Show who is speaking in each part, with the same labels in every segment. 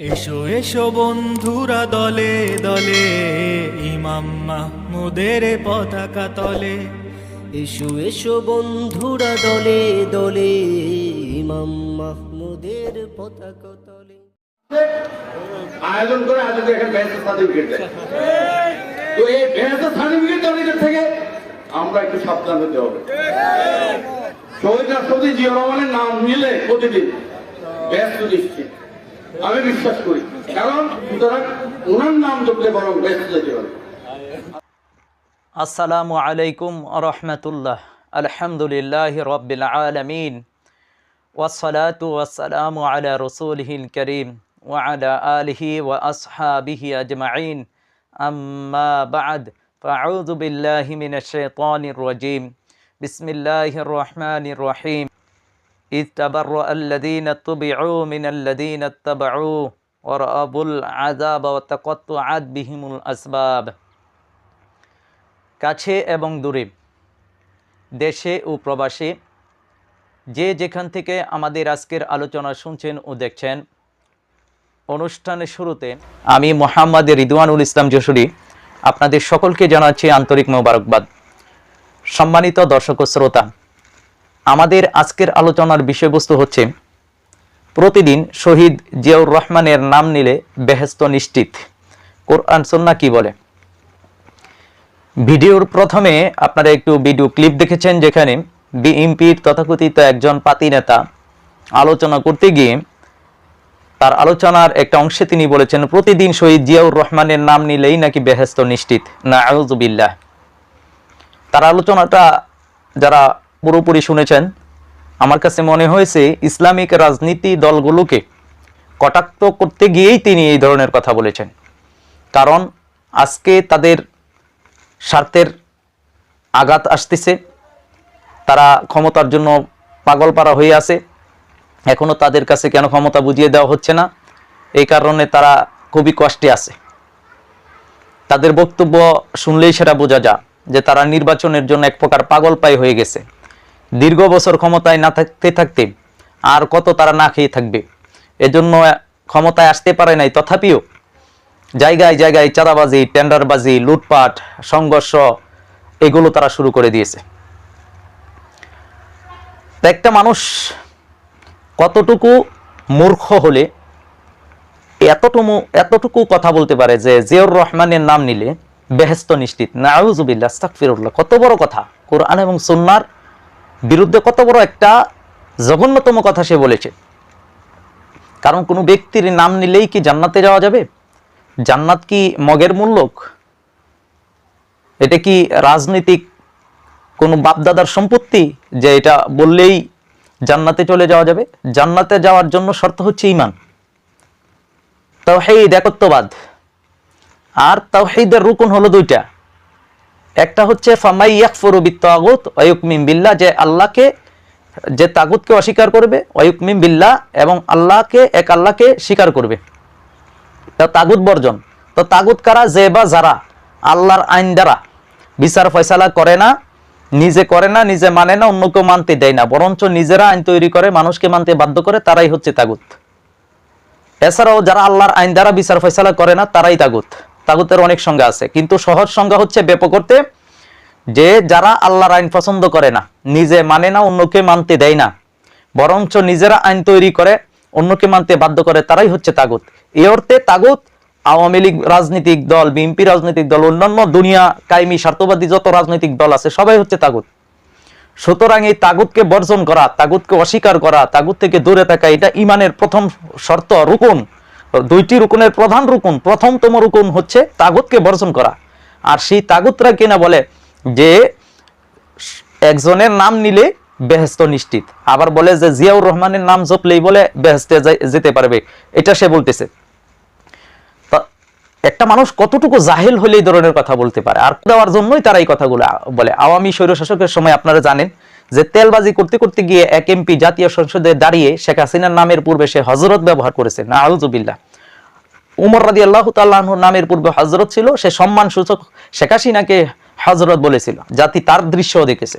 Speaker 1: এসো এসো বন্ধুরা দলে দলে ইমাম মাহমুদের পতাকা তলে।
Speaker 2: এসো এসো বন্ধুরা দলে দলে ইমাম মাহমুদের পতাকা তলে।
Speaker 3: আয়োজন করে আয়োজনকে এখানে ব্যাংকের সার্টিফিকেট দেয়। তো এই ব্যাংকের সার্টিফিকেট দেওয়ার থেকে আমরা একটু সাবধান হতে হবে। শহীদ রাষ্ট্রপতি জিয়া রহমানের নাম নিলে প্রতিদিন ব্যস্ত নিশ্চিত আমি বিশ্বাস করি কারণ সুতরাং ওনার নাম জপলে বরং ব্যস্ত যেতে হবে
Speaker 4: আসসালামু আলাইকুম রহমতুল্লাহ আলহামদুলিল্লাহ রব্বিল আলমিন ওয়াসসালাতু ওয়াসসালামু আলা রসুলহিল করিম ওয়ালা আলিহি ওয়া আসহাবিহি আজমাইন আম্মা বাদ فأعوذ بالله من الشيطان الرجيم بسم الله الرحمن الرحيم إذ تبرأ الذين اتبعوا من الذين اتبعوا ورأبوا العذاب وتقطعت بهم الأسباب কাছে এবং দূরে দেশে ও প্রবাসে যে যেখান থেকে আমাদের আজকের আলোচনা শুনছেন ও দেখছেন অনুষ্ঠানের শুরুতে আমি মোহাম্মদ রিদওয়ানুল ইসলাম যশোরী আপনাদের সকলকে জানাচ্ছি আন্তরিক মোবারকবাদ সম্মানিত দর্শক ও শ্রোতা আমাদের আজকের আলোচনার বিষয়বস্তু হচ্ছে, প্রতিদিন শহীদ জিয়াউর রহমানের নাম নিলে বেহেস্ত নিশ্চিত। কোরআন সন্না কি বলে? ভিডিওর প্রথমে আপনারা একটু ভিডিও ক্লিপ দেখেছেন যেখানে বিএনপির তথাকথিত একজন পাতি নেতা আলোচনা করতে গিয়ে তার আলোচনার একটা অংশে তিনি বলেছেন, প্রতিদিন শহীদ জিয়াউর রহমানের নাম নিলেই নাকি বেহেস্ত নিশ্চিত। না আউজুবিল্লাহ তার আলোচনাটা যারা পুরোপুরি শুনেছেন। আমার কাছে মনে হয়েছে ইসলামিক রাজনীতি দলগুলোকে কটাক্ত করতে গিয়েই তিনি এই ধরনের কথা বলেছেন। কারণ আজকে তাদের স্বার্থের আঘাত আসতেছে। তারা ক্ষমতার জন্য পাগল পারা হয়ে আছে। এখনও তাদের কাছে কেন ক্ষমতা বুঝিয়ে দেওয়া হচ্ছে না? এই কারণে তারা খুবই কষ্টে আছে। তাদের বক্তব্য শুনলেই সেটা বোঝা যা যে তারা নির্বাচনের জন্য এক প্রকার পাগল পাই হয়ে গেছে। দীর্ঘ বছর ক্ষমতায় না থাকতে থাকতে আর কত তারা না খেয়ে থাকবে? এজন্য ক্ষমতায় আসতে পারে নাই। তথাপিও জায়গায় জায়গায় চাঁদাবাজি, টেন্ডারবাজি, লুটপাট, সংঘর্ষ এগুলো তারা শুরু করে দিয়েছে। একটা মানুষ কতটুকু মূর্খ হলে এতটুকু এতটুকু কথা বলতে পারে যে জিয়র রহমানের নাম নিলে বেহেস্ত নিশ্চিত। নাউজুবিল্লাহ আস্তাগফিরুল্লাহ, কত বড় কথা। কোরআন এবং সুন্নার বিরুদ্ধে কত বড় একটা জঘন্যতম কথা সে বলেছে। কারণ কোনো ব্যক্তির নাম নিলেই কি জান্নাতে যাওয়া যাবে? জান্নাত কি মগের মূল্যক এটা কি রাজনৈতিক কোনো বাপদাদার সম্পত্তি যে এটা বললেই জান্নাতে চলে যাওয়া যাবে? জান্নাতে যাওয়ার জন্য শর্ত হচ্ছে ইমান তাও তাওহীদ একত্ববাদ। আর তাও তাওহীদের রুকন হলো দুইটা। একটা হচ্ছে ফামাই ইয়াকফুরু বিত্তাগুত ওয়া ইউকমিন বিল্লাহ, যে আল্লাহকে, যে তাগুতকে অস্বীকার করবে ওয়া ইউকমিন বিল্লাহ, এবং আল্লাহকে, এক আল্লাহকে স্বীকার করবে। তা তাগুত বর্জন। তো তাগুত কারা? যে বা যারা আল্লাহর আইন দ্বারা বিচার ফয়সালা করে না, নিজে করে না, নিজে মানে না, অন্য কেউ মানতে দেয় না, বরঞ্চ নিজেরা আইন তৈরি করে, মানুষকে মানতে বাধ্য করে, তারাই হচ্ছে তাগুত। এছাড়াও যারা আল্লাহর আইন দ্বারা বিচার ফয়সালা করে না, তারাই তাগুত। তাগুতের অনেক সংজ্ঞা আছে। কিন্তু সহজ সংজ্ঞা হচ্ছে ব্যাপক করতে যে যারা আল্লাহর আইন পছন্দ করে না, নিজে মানে না, অন্যকে মানতে দেয় না, বরঞ্চ নিজেরা আইন তৈরি করে, অন্যকে মানতে বাধ্য করে, তারাই হচ্ছে তাগুত। এ অর্থে তাগুত আওয়ামী লীগ রাজনৈতিক দল, বিএনপি রাজনৈতিক দল, অন্যান্য দুনিয়া কায়েমি স্বার্থবাদী যত রাজনৈতিক দল আছে, সবাই হচ্ছে তাগুত। সুতরাং এই তাগুতকে বর্জন করা, তাগুতকে অস্বীকার করা, তাগুত থেকে দূরে থাকা, এটা ইমানের প্রথম শর্ত, রুকুন। দুইটি রুকুনের প্রধান রুকুন, প্রথমতম রুকুন হচ্ছে তাগুতকে বর্জন করা। আর সেই তাগুতরা কিনা বলে যে, একজনের নাম নিলে বেহেস্ত নিশ্চিত। আবার বলে যে, জিয়াউর রহমানের নাম জপলেই বলে বেহেস্তে যেতে পারবে। এটা সে বলতেছে। একটা মানুষ কতটুকু জাহেল হলে এই ধরনের কথা বলতে পারে? আর দেওয়ার জন্যই তারা এই কথাগুলো বলে। আওয়ামী স্বৈরশাসকের সময় আপনারা জানেন যে, তেলবাজি করতে করতে গিয়ে এক এমপি জাতীয় সংসদে দাঁড়িয়ে শেখ হাসিনার নামের পূর্বে সে হজরত ব্যবহার করেছে। না আউজুবিল্লাহ উমর রাদি আল্লাহ তাল্লাহর নামের পূর্বে হজরত ছিল, সে সম্মান সূচক শেখ হাসিনাকে হজরত বলেছিল, জাতি তার দৃশ্যও দেখেছে।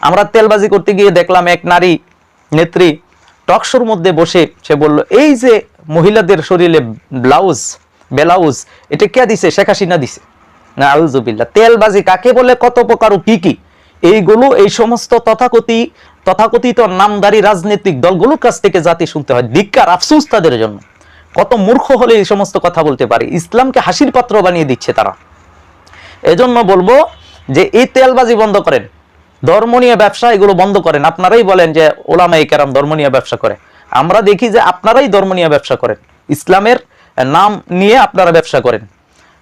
Speaker 4: আমরা তেলবাজি করতে গিয়ে দেখলাম এক নারী নেত্রী টকশোর মধ্যে বসে, সে বলল, এই যে মহিলাদের শরীরে ব্লাউজ ব্লাউজ, এটা কে দিছে? শেখ হাসিনা দিছে। না আউজুবিল্লাহ তেলবাজি কাকে বলে, কত প্রকার কি কি? এইগুলো, এই সমস্ত তথাকথি, তথাকথিত নামদারি রাজনৈতিক দলগুলোর কাছ থেকে জাতি শুনতে হয়, ধিক্কার, আফসুস তাদের জন্য। কত মূর্খ হলে এই সমস্ত কথা বলতে পারে? ইসলামকে হাসির পাত্র বানিয়ে দিচ্ছে তারা। এজন্য বলব যে এই তেলবাজি বন্ধ করেন। ধর্মনীয় ব্যবসা এগুলো বন্ধ করেন। আপনারাই বলেন যে ওলামাই কেরাম ধর্মনীয় ব্যবসা করে। আমরা দেখি যে আপনারাই ধর্মনীয় ব্যবসা করেন। ইসলামের নাম নিয়ে আপনারা ব্যবসা করেন।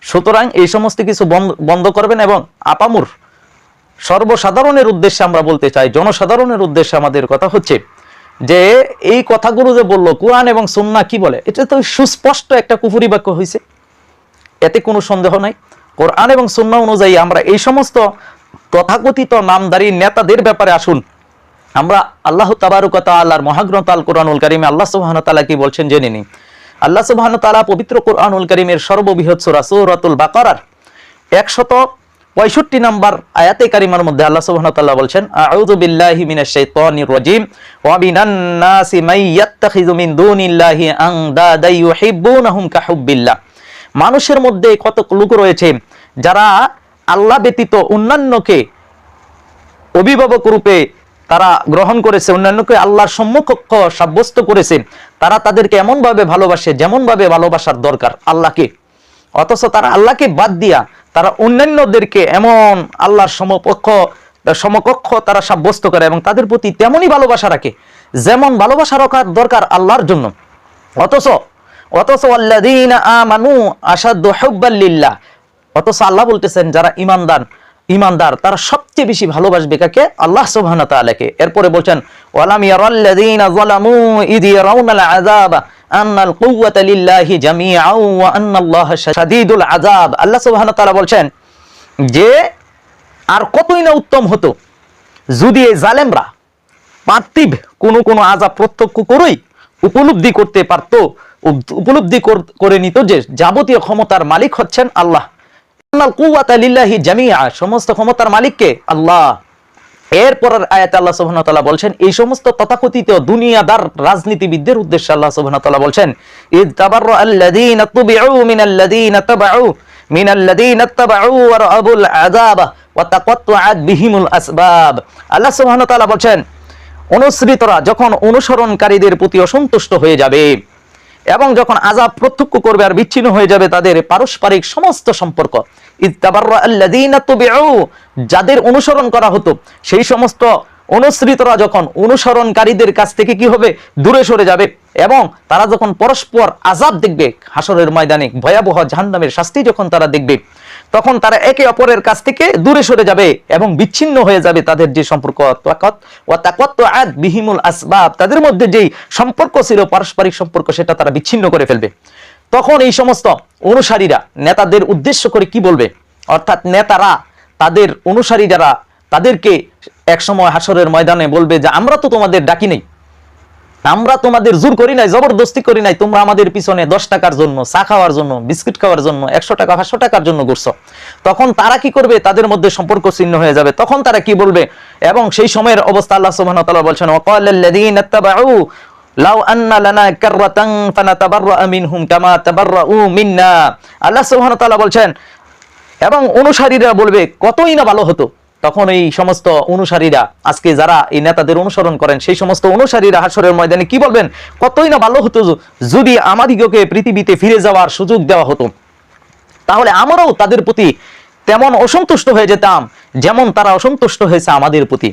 Speaker 4: সুতরাং এই সমস্ত কিছু বন্ধ করবেন এবং আপামুর সর্বসাধারণের উদ্দেশ্যে আমরা বলতে চাই, জনসাধারণের উদ্দেশ্যে আমাদের কথা হচ্ছে যে এই কথাগুলো যে বলল, কোরআন এবং সুন্না কি বলে? এটা তো সুস্পষ্ট একটা কুফুরি বাক্য হয়েছে এতে কোনো সন্দেহ নাই। কোরআন এবং সুন্না অনুযায়ী আমরা এই সমস্ত তথাকথিত নামদারি নেতাদের ব্যাপারে আসুন। আমরা আল্লাহ তাবারুকতা আল্লাহর মহাগ্রন্থ আল কোরআনুল কারিমে আল্লাহ সুবহান তাআলা কি বলছেন, জেনে নিন। আল্লাহ সুবহান তাআলা পবিত্র কোরআনুল কারিমের সর্ববৃহৎ সূরা সূরাতুল বাকারার একশত পঁয়ষট্টি নম্বর আয়াতে কারিমার মধ্যে আল্লাহ তাআলা বলছেন, আউযু বিল্লাহি মিনাশ শাইতানির রাজিম, ওয়া মিনান নাসি মাই ইয়াত্তাখিযু মিন দুনিল্লাহি আনদাদা কাহুব্বিল্লাহ। মানুষের মধ্যে কত লোক রয়েছে যারা আল্লাহ ব্যতীত অন্যান্যকে অভিভাবক রূপে তারা গ্রহণ করেছে, অন্যান্যকে আল্লাহর সম্মুখক্ষ সাব্যস্ত করেছে, তারা তাদেরকে এমন ভাবে ভালোবাসে যেমন ভাবে ভালোবাসার দরকার আল্লাহকে। অথচ তারা আল্লাহকে বাদ দিয়া তারা অন্যান্যদেরকে এমন আল্লাহর সমপক্ষ সমকক্ষ তারা সাব্যস্ত করে এবং তাদের প্রতি তেমনই ভালোবাসা রাখে, যেমন ভালোবাসা রাখার দরকার আল্লাহর জন্য। অথচ অথচ আল্লাহ আমানু আশাদ্দু হুব্বাল লিল্লাহ। অথচ আল্লাহ বলতেছেন, যারা ঈমানদার ঈমানদার তারা সবচেয়ে বেশি ভালোবাসবে কাকে? আল্লাহ সুবহানাহু ওয়া এরপরে বলছেন, ওয়ালাম ইয়ারাল্লাযীনা যালামু ইয ইয়ারাউনাল আযাব আন্নাল কুওয়াতা লিল্লাহি জামিআন ওয়া আন্নাল্লাহা শাদীদুল আযাব। আল্লাহ সুবহানাহু ওয়া বলছেন, যে আর কতই না উত্তম হতো, যদি এই জালেমরা পার্থিব কোন কোন আজাব প্রত্যক্ষ করেই উপলব্ধি করতে পারত উপলব্ধি করে নিত যে যাবতীয় ক্ষমতার মালিক হচ্ছেন আল্লাহ। সমস্ত ক্ষমতার মালিককে আল্লাহ। আল্লাহ বলছেন, এই সমস্ত তথাকথিত দুনিয়াদার রাজনীতিবিদদের উদ্দেশ্যে আল্লাহ বলছেন, অনুসৃতরা যখন অনুসরণকারীদের প্রতি অসন্তুষ্ট হয়ে যাবে এবং যখন আজাব প্রত্যক্ষ করবে আর বিচ্ছিন্ন হয়ে যাবে তাদের পারস্পরিক সমস্ত সম্পর্ক। যাদের অনুসরণ করা হতো, সেই সমস্ত অনুসৃতরা যখন অনুসরণকারীদের কাছ থেকে কি হবে? দূরে সরে যাবে এবং তারা যখন পরস্পর আজাব দেখবে হাসরের ময়দানে ভয়াবহ জাহান্নামের শাস্তি যখন তারা দেখবে তখন তারা একে অপরের কাছ থেকে দূরে সরে যাবে এবং বিচ্ছিন্ন হয়ে যাবে তাদের যে সম্পর্ক। বিহিমুল আসবাব, তাদের মধ্যে যেই সম্পর্ক ছিল, পারস্পরিক সম্পর্ক, সেটা তারা বিচ্ছিন্ন করে ফেলবে। তখন এই সমস্ত অনুসারীরা, নেতাদের উদ্দেশ্য করে কি বলবে? অর্থাৎ নেতারা, তাদের অনুসারী যারা, তাদেরকে একসময় হাসরের ময়দানে বলবে যে, আমরা তো তোমাদের ডাকি নেই। আমরা তোমাদের জোর করি নাই, জবরদস্তি করি নাই, তোমরা আমাদের পিছনে দশ টাকার জন্য, চা খাওয়ার জন্য, বিস্কুট খাওয়ার জন্য, একশো টাকা, পাঁচশো টাকার জন্য ঘুরছো। তখন তারা কি করবে? তাদের মধ্যে সম্পর্ক ছিন্ন হয়ে যাবে। তখন তারা কি বলবে? এবং সেই সময়ের অবস্থা আল্লাহ তাআলা বলছেন বলছেন, এবং অনুসারীরা বলবে, কতই না ভালো হতো। তখন এই সমস্ত অনুসারীরা, আজকে যারা এই নেতাদের অনুসরণ করেন, সেই সমস্ত অনুসারীরা হাসরের ময়দানে কি বলবেন? কতই না ভালো হতো যদি আমাদিগকে পৃথিবীতে ফিরে যাওয়ার সুযোগ দেওয়া হতো। তাহলে আমরাও তাদের প্রতি তেমন অসন্তুষ্ট হয়ে যেতাম, যেমন তারা অসন্তুষ্ট হয়েছে আমাদের প্রতি।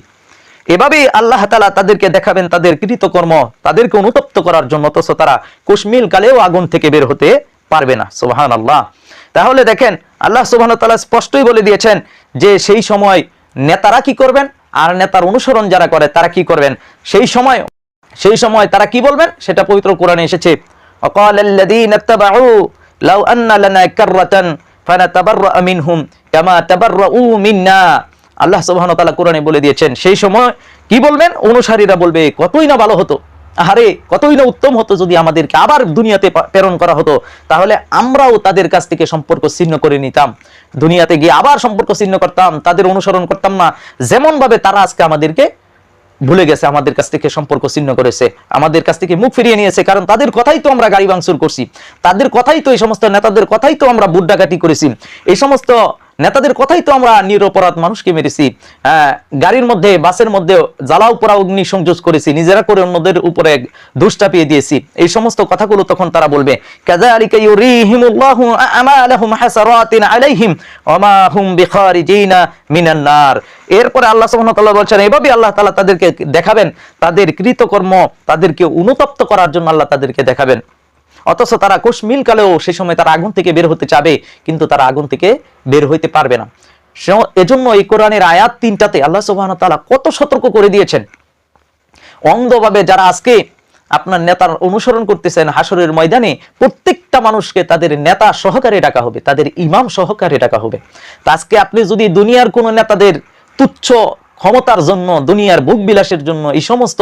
Speaker 4: এভাবেই আল্লাহ তালা তাদেরকে দেখাবেন, তাদের কৃতকর্ম, তাদেরকে অনুতপ্ত করার জন্য, অথচ তারা কুশমিল কালেও আগুন থেকে বের হতে পারবে না। সুবাহান আল্লাহ তাহলে দেখেন, আল্লাহ সোহান তালা স্পষ্টই বলে দিয়েছেন যে সেই সময় নেতারা কি করবেন আর নেতার অনুসরণ যারা করে তারা কি করবেন সেই সময় সেই সময় তারা কি বলবেন সেটা পবিত্র কোরআনে এসেছে وقال الذين اتبعوا لو أن لنا كرة فنتبرأ منهم كما تبرؤوا منا আল্লাহ সুবহানাহু ওয়া তাআলা কোরআনে বলে দিয়েছেন সেই সময় কি বলবেন অনুসারীরা বলবে কতই না ভালো হতো আরে কতই না উত্তম হতো যদি আমাদেরকে আবার দুনিয়াতে প্রেরণ করা হতো। তাহলে আমরাও তাদের কাছ থেকে সম্পর্ক ছিন্ন করে নিতাম। দুনিয়াতে গিয়ে আবার সম্পর্ক ছিন্ন করতাম, তাদের অনুসরণ করতাম না। যেমন ভাবে তারা আজকে আমাদেরকে ভুলে গেছে, আমাদের কাছ থেকে সম্পর্ক ছিন্ন করেছে, আমাদের কাছ থেকে মুখ ফিরিয়ে নিয়েছে। কারণ তাদের কথাই তো আমরা গাড়ি ভাঙচুর করছি। তাদের কথাই তো এই সমস্ত নেতাদের কথাই তো আমরা বুড্ডাকাটি করেছি। এই সমস্ত নেতাদের কথাই তো আমরা নিরপরাধ মানুষকে মেরেছি। হ্যাঁ, গাড়ির মধ্যে বাসের মধ্যে জ্বালাও পোড়া অগ্নি সংযোগ করেছি নিজেরা করে অন্যদের উপরে দোষ চাপিয়ে দিয়েছি। এই সমস্ত কথাগুলো তখন তারা বলবে এরপরে আল্লাহ সুবহানাহু বলছেন এভাবে আল্লাহ তাআলা তাদেরকে দেখাবেন। তাদের কৃতকর্ম তাদেরকে অনুতপ্ত করার জন্য আল্লাহ তাদেরকে দেখাবেন। অথচ তারা কোষমিল কালেও সে সময় তারা আগুন থেকে বের হতে চাবে, কিন্তু তারা আগুন থেকে বের হইতে পারবে না। এজন্য এই কোরআনের আয়াত তিনটাতে আল্লাহ সুবহানাহু ওয়া তাআলা কত সতর্ক করে দিয়েছেন। অন্ধভাবে যারা আজকে আপনার নেতার অনুসরণ করতেছেন হাসরের ময়দানে, প্রত্যেকটা মানুষকে তাদের নেতা সহকারে ডাকা হবে, তাদের ইমাম সহকারে ডাকা হবে। আজকে আপনি যদি দুনিয়ার কোন নেতাদের তুচ্ছ ক্ষমতার জন্য, দুনিয়ার বুক বিলাসের জন্য এই সমস্ত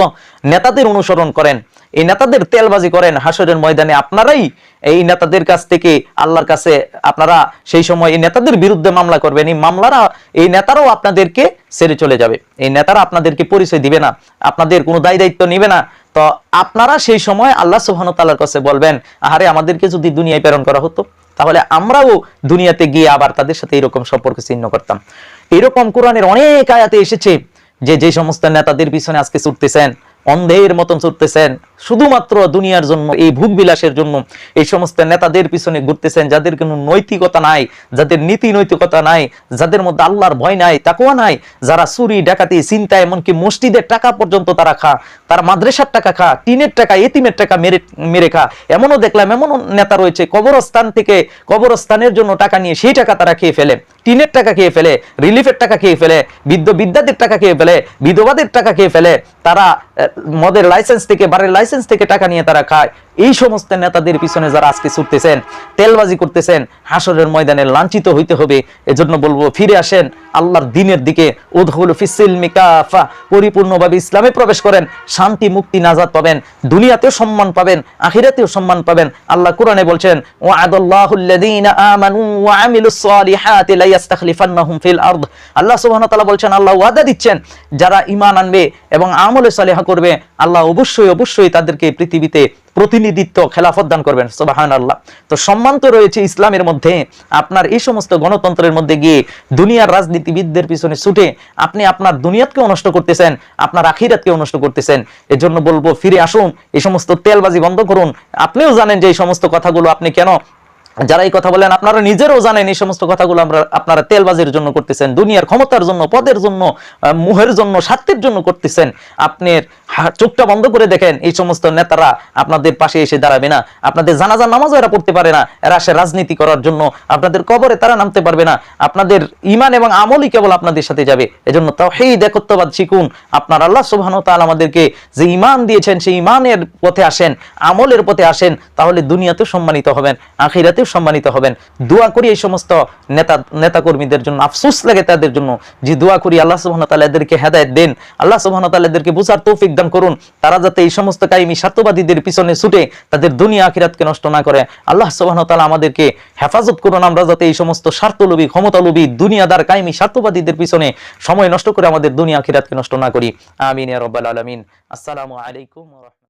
Speaker 4: নেতাদের অনুসরণ করেন। এই নেতাদের তেলবাজি করেন হাসরের ময়দানে। আপনারাই এই নেতাদের কাছ থেকে আল্লাহর কাছে, আপনারা সেই সময় এই নেতাদের বিরুদ্ধে মামলা করবেন। এই মামলারা, এই নেতারাও আপনাদেরকে ছেড়ে চলে যাবে। এই নেতারা আপনাদেরকে পরিচয় দিবে না। আপনাদের কোনো দায় দায়িত্ব নিবে না। তো আপনারা সেই সময় আল্লাহ সুবহান তাআলার কাছে বলবেন, আহারে, আমাদেরকে যদি দুনিয়ায় প্রেরণ করা হতো তাহলে আমরাও দুনিয়াতে গিয়ে আবার তাদের সাথে এরকম সম্পর্ক ছিন্ন করতাম। এরকম কোরআনের অনেক আয়াতে এসেছে যে যে সমস্ত নেতাদের পিছনে আজকে ছুটতেছেন, অন্ধের মতন ছুটতেছেন শুধুমাত্র দুনিয়ার জন্য, এই ভোগ বিলাসের জন্য, এই সমস্ত নেতাদের পিছনে ঘুরতেছেন, যাদের কোনো নৈতিকতা নাই, যাদের নীতি নৈতিকতা নাই, যাদের মধ্যে আল্লাহর ভয় নাই তাকুয়া নাই, যারা চুরি, ডাকাতি চিন্তা এমনকি মসজিদের টাকা পর্যন্ত তারা খা, তারা মাদ্রাসার টাকা খা, টিনের টাকা, এতিমের টাকা মেরে মেরে খা। এমনও দেখলাম, এমনও নেতা রয়েছে, কবরস্থান থেকে কবরস্থানের জন্য টাকা নিয়ে সেই টাকা তারা খেয়ে ফেলে, টিনের টাকা খেয়ে ফেলে, রিলিফের টাকা খেয়ে ফেলে, বৃদ্ধ বিদ্যাদের টাকা খেয়ে ফেলে, বিধবাদের টাকা খেয়ে ফেলে, তারা মদের লাইসেন্স থেকে বারের লাইসেন্স থেকে টাকা নিয়ে তারা খায়। এই সমস্ত নেতাদের পিছনে যারা আজকে ছুটতেছেন, তেলবাজি করতেছেন হাসরের ময়দানে লাঞ্ছিত হইতে হবে, এজন্য বলব ফিরে আসেন আল্লাহর দিনের দিকে। উদহুল ফিসিল মিকাফা পরিপূর্ণভাবে ইসলামে প্রবেশ করেন, শান্তি মুক্তি নাজাদ পাবেন, দুনিয়াতেও সম্মান পাবেন, আখিরাতেও সম্মান পাবেন। আল্লাহ কোরআনে বলছেন ফিল আরদ। আল্লাহ সুবহানাহু ওয়া বলছেন, আল্লাহ ওয়াদা দিচ্ছেন, যারা ঈমান আনবে এবং আমলে সালিহা করবে, আল্লাহ অবশ্যই অবশ্যই তাদেরকে পৃথিবীতে প্রতিনিধিত্ব, খেলাফত দান করবেন সুবাহান আল্লাহ তো সম্মান তো রয়েছে ইসলামের মধ্যে। আপনার এই সমস্ত গণতন্ত্রের মধ্যে গিয়ে দুনিয়ার রাজনীতিবিদদের পিছনে ছুটে আপনি আপনার দুনিয়াতকেও নষ্ট করতেছেন, আপনার আখিরাতকেও নষ্ট করতেছেন। এজন্য বলব, ফিরে আসুন, এই সমস্ত তেলবাজি বন্ধ করুন। আপনিও জানেন যে এই সমস্ত কথাগুলো আপনি কেন যারা এই কথা বলেন, আপনারা নিজেরও জানেন এই সমস্ত কথাগুলো আমরা, আপনারা তেলবাজির জন্য করতেছেন, দুনিয়ার ক্ষমতার জন্য, পদের জন্য মুহের জন্য, স্বার্থের জন্য করতেছেন। আপনার চোখটা বন্ধ করে দেখেন এই সমস্ত নেতারা আপনাদের পাশে এসে দাঁড়াবে না। আপনাদের জানাজার নামাজও এরা পড়তে পারে না। এরা আসে রাজনীতি করার জন্য। আপনাদের কবরে তারা নামতে পারবে না। আপনাদের ইমান এবং আমলই কেবল আপনাদের সাথে যাবে। এজন্য তাওহীদ, একত্ববাদ শিখুন। আপনার আল্লাহ সুবহানাহু ওয়া তাআলা আমাদেরকে যে ইমান দিয়েছেন, সেই ইমানের পথে আসেন, আমলের পথে আসেন, তাহলে দুনিয়াতেও সম্মানিত হবেন, আখিরাতেও সম্মানিত হবেন। দোয়া করি এই সমস্ত নেতা, নেতাকর্মীদের জন্য। আফসোস লাগে তাদের জন্য যে দোয়া করি আল্লাহ সুবহানাহু ওয়া তাআলা এদেরকে হেদায়েত দেন। আল্লাহ সুবহানাহু ওয়া তাআলা এদেরকে বুঝার তৌফিক দান করুন। তারা যাতে এই সমস্ত কাইমি স্বার্থবাদীদের পিছনে ছুটে তাদের দুনিয়া আখিরাতকে নষ্ট না করে। আল্লাহ সোহান তালা আমাদেরকে হেফাজত করুন আমরা যাতে এই সমস্ত স্বার্থলোভী, ক্ষমতালোভী, দুনিয়াদার কাইমি স্বার্থবাদীদের পিছনে সময় নষ্ট করে আমাদের দুনিয়া আখিরাতকে নষ্ট না করি। আমিন রব্বাল আলমিন। আসসালামু আলাইকুম